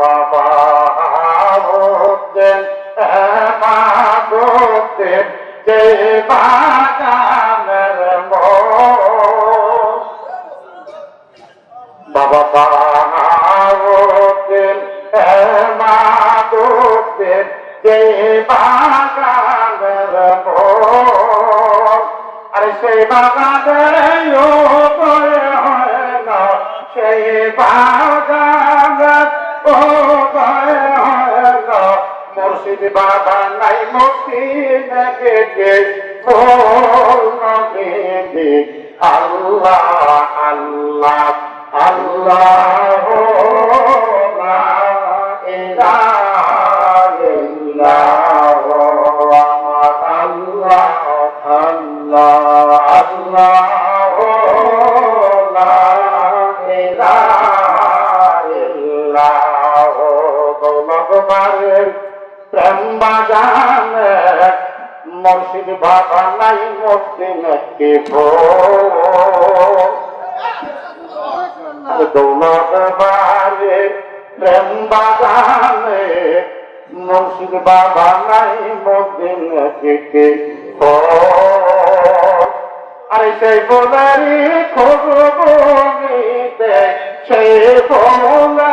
বাবা হতেন মাগতেন যে বাগানের বাবা বাহতেন মাগতেন যে বাগানের আরে সেই বাগানে না সেই বাগানের বাবা নাই মতি নবী আল্লাহ আল্লাহ আল্লাহ বাগানে মুর্শিদ বাবা নাই দৌলত বারে প্রেম বাগানে মুর্শিদ বাবা নাই মদিন থেকে আরে সেই বোলারি খোঁজ নিতে সেই বোলা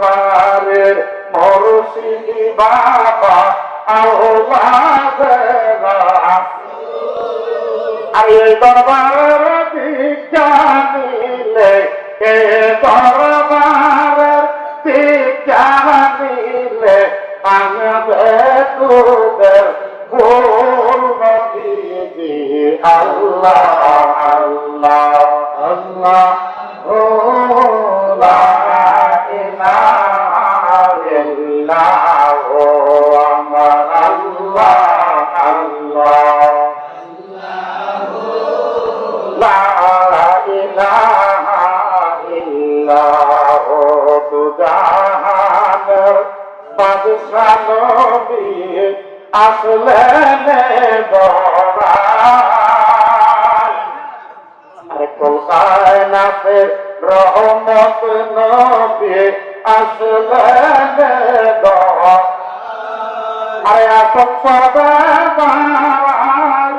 বারের মুর্শিদি বাবা আর এই দরবার বিজ্ঞানীলে এ দরবার বিজ্ঞানীলে আনবে তোদের আল্লাহ আল্লাহ আল্লাহ ও লা ইলাহা ইল্লাল্লাহ আমার আল্লাহ আল্লাহ লা বাদশাহ আসলেন বড়াই আরে কলকায় নাতে রহমত নবী আসলেন আরে সদা বাড়িয়া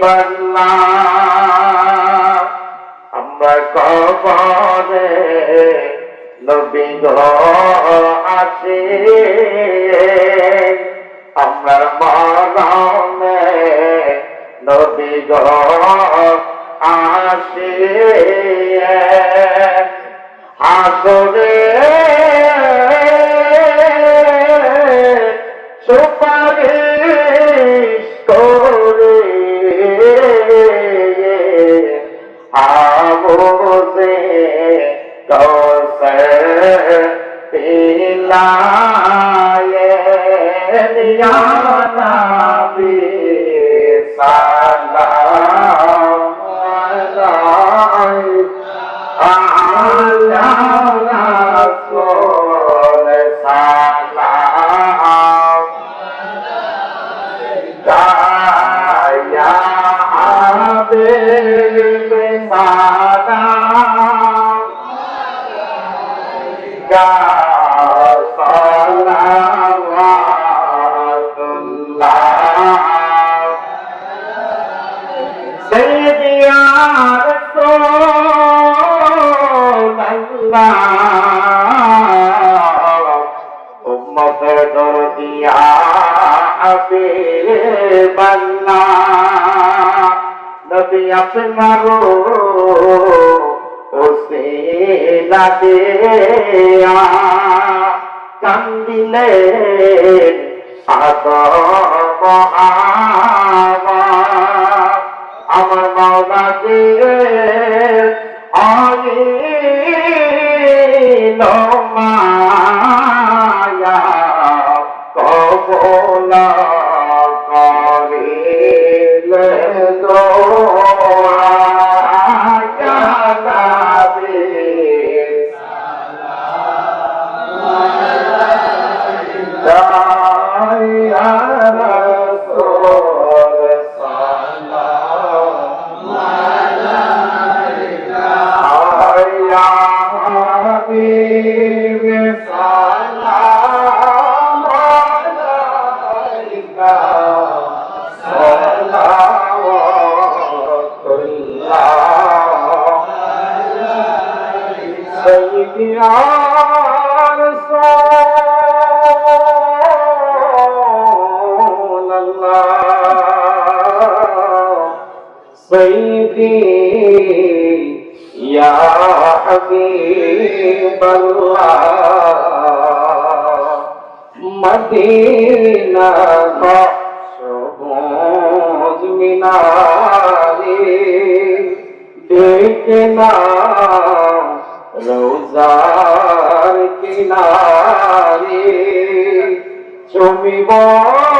বাংলা। আমরা কবরে নবী আছে আমরা মরমে নবী আসে। আসরে সুপা পিলায়ে লাগে কান্দিলে আমার মাওলা যে আমি মায়া কবলা يا حبيبي يا حبيب الله مدينة سهوز مناري دیکھنا روزار کناری چومی بار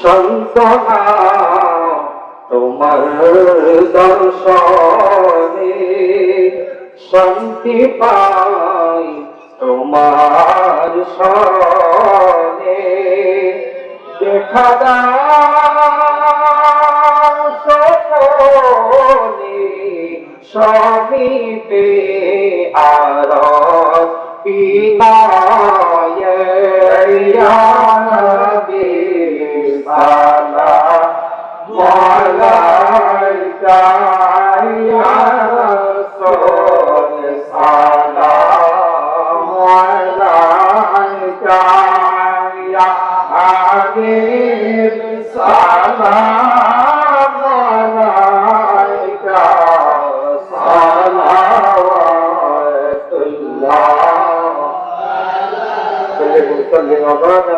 সন্তনা তোমার দর্শনে শান্তি পাই তোমার শরণে দেখা সবই পে আর পিনায় দায়া আগে সালাম আলাইকা সালাওয়াতুল্লাহ আলাইহি ওয়া সাল্লাম